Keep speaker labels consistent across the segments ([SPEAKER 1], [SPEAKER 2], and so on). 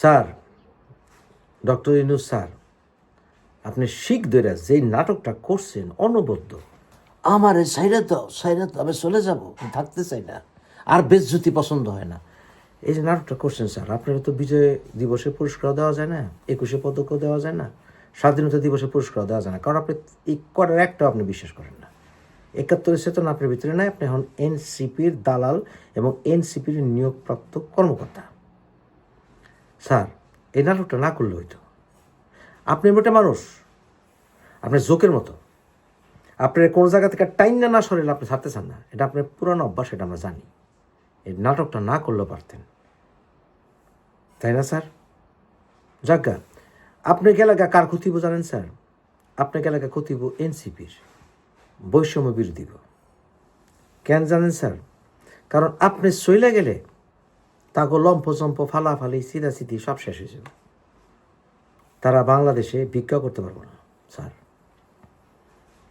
[SPEAKER 1] Sir doctor Yunus sir আপনি শিখ ধরে যেই নাটকটা করছেন অনবদ্য।
[SPEAKER 2] আমার এই সাইরা তো সাইরা তো আমি চলে যাব থাকতে চাই না। আর বেশ বেজ্জুতি পছন্দ হয় না।
[SPEAKER 1] এই যে নাটকটা করছেন স্যার আপনারা তো বিজয় দিবসে পুরস্কার দেওয়া যায় না একুশে পদকও দেওয়া যায় না স্বাধীনতা দিবসে পুরস্কার দেওয়া যায় না। কারণ আপনি এই করার একটাও আপনি বিশ্বাস করেন না। একাত্তরের চেতনা আপনার ভিতরে নাই আপনি এখন এনসিপির দালাল এবং এনসিপির নিয়োগপ্রাপ্ত কর্মকর্তা। স্যার, এই নাটকটা না করলে হইতো। আপনি মোটে মানুষ। আপনি জোকের মতো। আপনার কোনো জায়গা থেকে টাইম না না সরেলে আপনি ছাড়তে চান না। এটা আপনার পুরানো অভ্যাস, এটা আমরা জানি। এই নাটকটা না করলেও পারতেন। তাই না, স্যার? যাজ্ঞা আপনার এলাকা কার ক্ষতিব জানেন, স্যার? আপনার এলাকা ক্ষতিব এনসিপির। বৈষম্য বিরোধী কেন জানেন, স্যার? কারণ আপনি সইলে গেলে তাকে লম্ফ চম্প ফালাফালি সিধা সিধি সব শেষ হয়ে যাবে। তারা বাংলাদেশে ভিক্ষা করতে পারব না, স্যার।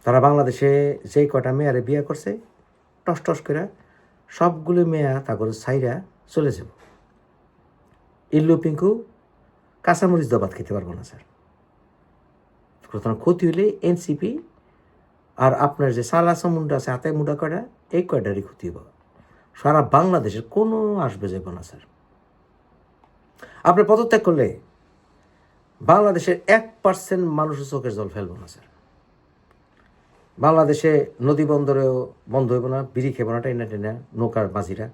[SPEAKER 1] তারা বাংলাদেশে যেই কটা মেয়ারে বিয়ে করছে, টস টস করে সবগুলো মেয়া তারপর সাইরা চলে যাব। ইল্লু পিঙ্কু কাঁচামরিচ দবাত খেতে পারব না, স্যার। সুতরাং ক্ষতি হলে এনসিপি আর আপনার যে সালাসা মুন্ডা আছে হাতে মুন্ডা কয়টা, এই কয়টারই ক্ষতি হব। সারা বাংলাদেশের কোনো আসবে যাব না, স্যার। আপনি পদত্যাগ করলে বাংলাদেশের এক পার্সেন্ট মানুষের চোখের জল ফেলব না, স্যার। বাংলাদেশে নদী বন্দরেও বন্ধ হইব না, বিড়ি খেব না, টেনা টাইনা নৌকার মাঝিরা।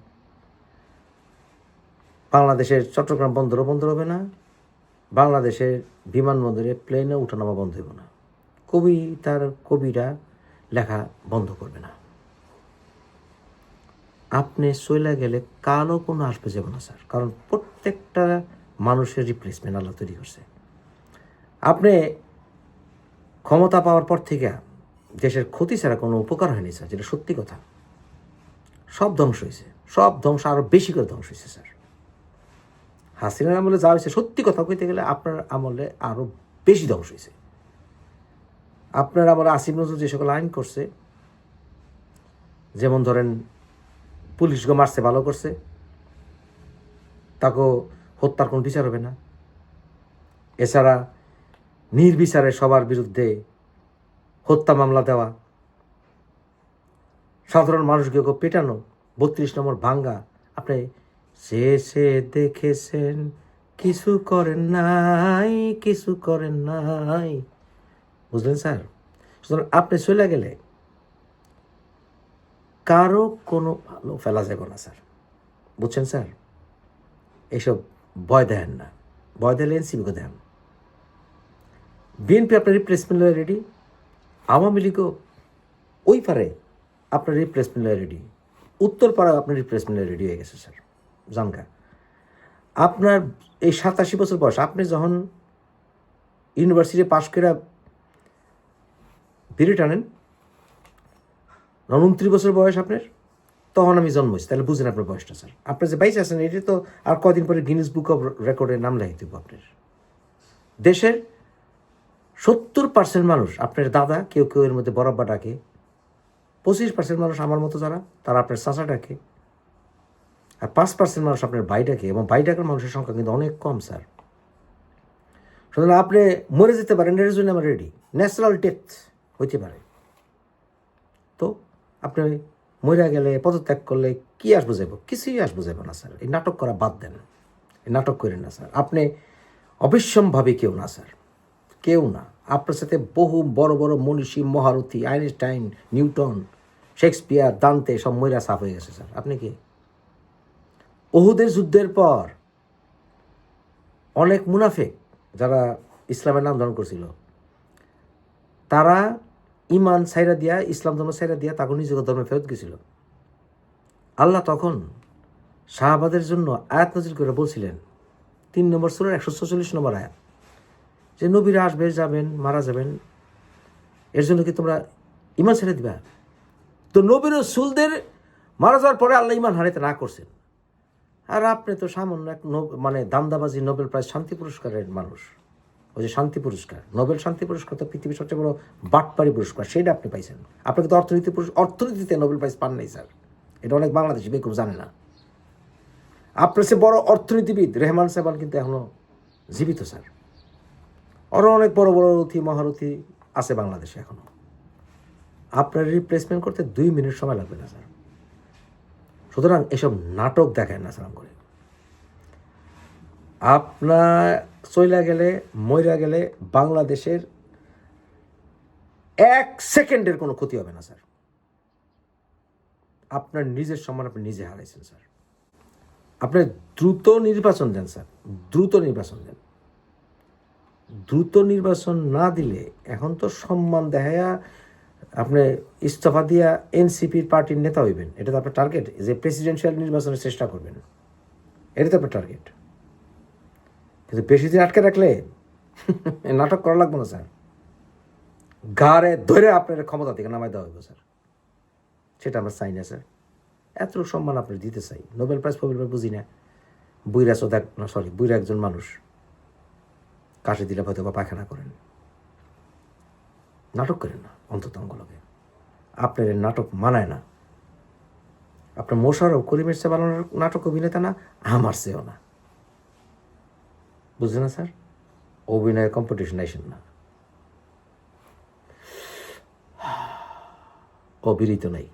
[SPEAKER 1] বাংলাদেশের চট্টগ্রাম বন্দরও বন্ধ হবে না, বাংলাদেশের বিমানবন্দরে প্লেনে উঠানামা বন্ধ হইব না। কবি তার কবিরা লেখা বন্ধ করবে না। আপনি চলে গেলে কালও কোনো আসবে যাব না, স্যার। কারণ প্রত্যেকটা মানুষের রিপ্লেসমেন্ট আল্লাহ তৈরি করছে। আপনি ক্ষমতা পাওয়ার পর থেকে দেশের ক্ষতি ছাড়া কোনো উপকার হয়নি, স্যার, যেটা সত্যি কথা। সব ধ্বংস হয়েছে। সব ধ্বংস আরও বেশি করে ধ্বংস হয়েছে, স্যার। হাসিনার আমলে যা হয়েছে, সত্যি কথা কইতে গেলে আপনার আমলে আরও বেশি ধ্বংস হয়েছে। আপনার আমলে আসিফ নজরুল যে সকল আইন করছে, যেমন ধরেন পুলিশকে মারছে, ভালো করছে। তাকে হত্যার কোনো বিচার হবে না। এছাড়া নির্বিচারে সবার বিরুদ্ধে হত্যা মামলা দেওয়া, সাধারণ মানুষকে পেটানো, বত্রিশ নম্বর ভাঙ্গা, আপনি সে সে দেখেছেন, কিছু করেন নাই, কিছু করেন নাই। বুঝলেন স্যার? সুতরাং আপনি চলে গেলে কারও কোনো ভালো ফেলা যাবে না, স্যার। বুঝছেন, স্যার? এইসব ভয় দেন না। ভয় দিলে এনসিবিকে দেন। বিএনপি আপনার রিপ্লেসমেন্ট লয় রেডি আওয়ামী লীগও ওই পারে আপনার রিপ্লেসমেন্ট লয় রেডি উত্তর পাড়ায় আপনার রিপ্লেসমেন্ট লয় রেডি হয়ে গেছে, স্যার। জানকা আপনার এই সাতাশি বছর বয়স, আপনি যখন ইউনিভার্সিটি পাশ করে বিড়ি টানেন উনত্রিশ বছর বয়স আপনার? তখন আমি জন্মছি তাহলে বুঝেন আপনার বয়সটা, স্যার। আপনার যে বাইশ আছেন, এটি তো আর কদিন পরে গিনিস বুক অফ রেকর্ডের নাম লেখাই দেবো আপনার। দেশের সত্তর পার্সেন্ট মানুষ, আপনার দাদা, কেউ কেউ এর মধ্যে বরাব্বা ডাকে, পঁচিশ পার্সেন্ট মানুষ আমার মতো যারা, তারা আপনার চাচা ডাকে, আর পাঁচ পার্সেন্ট মানুষ আপনার ভাই ডাকে, এবং ভাই ডাকার মানুষের সংখ্যা কিন্তু অনেক কম, স্যার। সুতরাং আপনি মরে যেতে পারেন, এর জন্য আমার রেডি ন্যাচারাল ডেথ হইতে পারে। আপনি মরে গেলে, পদত্যাগ করলে কি আসব যাইব কিছুই আসব যাইব না, স্যার। এই নাটক করা বাদ দেন। এই নাটক করেন না, স্যার। আপনি অবিশ্রমভাবে কেউ না, স্যার। কেউ না। আপনার সাথে বহু বড় বড় মনীষী, মহারথী, আইনস্টাইন, নিউটন, শেক্সপিয়ার, দান্তে সব ময়রা সাফ হয়ে গেছে, স্যার। আপনি কি? ওহুদের যুদ্ধের পর অনেক মুনাফেক যারা ইসলামের নাম ধারণ করছিল, তারা ইমান সাইরা দিয়া, ইসলাম ধর্ম সাইরা দিয়া তাকে নিজেকে ধর্মে ফেরত গেছিল। আল্লাহ তখন শাহবাদের জন্য আয়াত নজির করে বলছিলেন, তিন নম্বর সুরের একশো ছচল্লিশ নম্বর আয়াত, যে নবীরা আসবে, যাবেন, মারা যাবেন, এর জন্য কি তোমরা ইমান ছেড়ে দিবা? তো নবীর সুলদের মারা যাওয়ার পরে আল্লাহ ইমান হারাইতে না করছেন। আর আপনি তো সামান্য এক মানে দামদাবাজি, নোবেল প্রাইজ, শান্তি পুরস্কারের মানুষ। ওই যে শান্তি পুরস্কার, নোবেল শান্তি পুরস্কার তো পৃথিবীর সবচেয়ে বড় বাটপারি পুরস্কার, সেটা আপনি পাইছেন। আপনাকে তো অর্থনীতি অর্থনীতিতে নোবেল প্রাইজ পান নাই, স্যার। এটা অনেক বাংলাদেশি বেকুব জানে না। আপনার সে বড় অর্থনীতিবিদ, রেহমান সাহেবান কিন্তু এখনও জীবিত, স্যার। আরও অনেক বড় বড় রথী মহারথী আছে বাংলাদেশে এখনও। আপনার রিপ্লেসমেন্ট করতে দুই মিনিট সময় লাগবে না, স্যার। সুতরাং এসব নাটক দেখায় না, সালাম করে। আপনার চইলা গেলে, মইরা গেলে বাংলাদেশের এক সেকেন্ডের কোনো ক্ষতি হবে না, স্যার। আপনার নিজের সম্মান আপনি নিজে হারাইছেন, স্যার। আপনি দ্রুত নির্বাচন দেন, স্যার। দ্রুত নির্বাচন দেন। দ্রুত নির্বাচন না দিলে এখন তো সম্মান দেখায়া আপনি ইস্তফা দিয়া এনসিপির পার্টির নেতা হইবেন। এটা তো আপনার টার্গেট যে প্রেসিডেন্সিয়াল নির্বাচনের চেষ্টা করবেন এটা তো আপনার টার্গেট কিন্তু বেশি দিন আটকে রাখলে নাটক করা লাগবে না, স্যার। গাড়ে ধরে আপনার ক্ষমতা থেকে নামাই দেওয়া হবে স্যার। সেটা আমরা চাই না, স্যার। এত সম্মান আপনি দিতে চাই। নোবেল প্রাইজ ফোবেল প্রাইজ বুঝি না। বুইরা চোদ্দ না সরি বুইরা একজন মানুষ। কাশি দিলে হয়তো বা পায়খানা করেন। নাটক করেন না, অন্তত অঙ্গলকে। আপনার নাটক মানায় না। আপনার মোশারফ করিমের চেয়ে ভালো নাটক অভিনেতা না, আমার চেয়েও না। বুঝলেন না স্যার? অভিনয়ের কম্পিটিশন আইসেন না। অবিরিত নাই।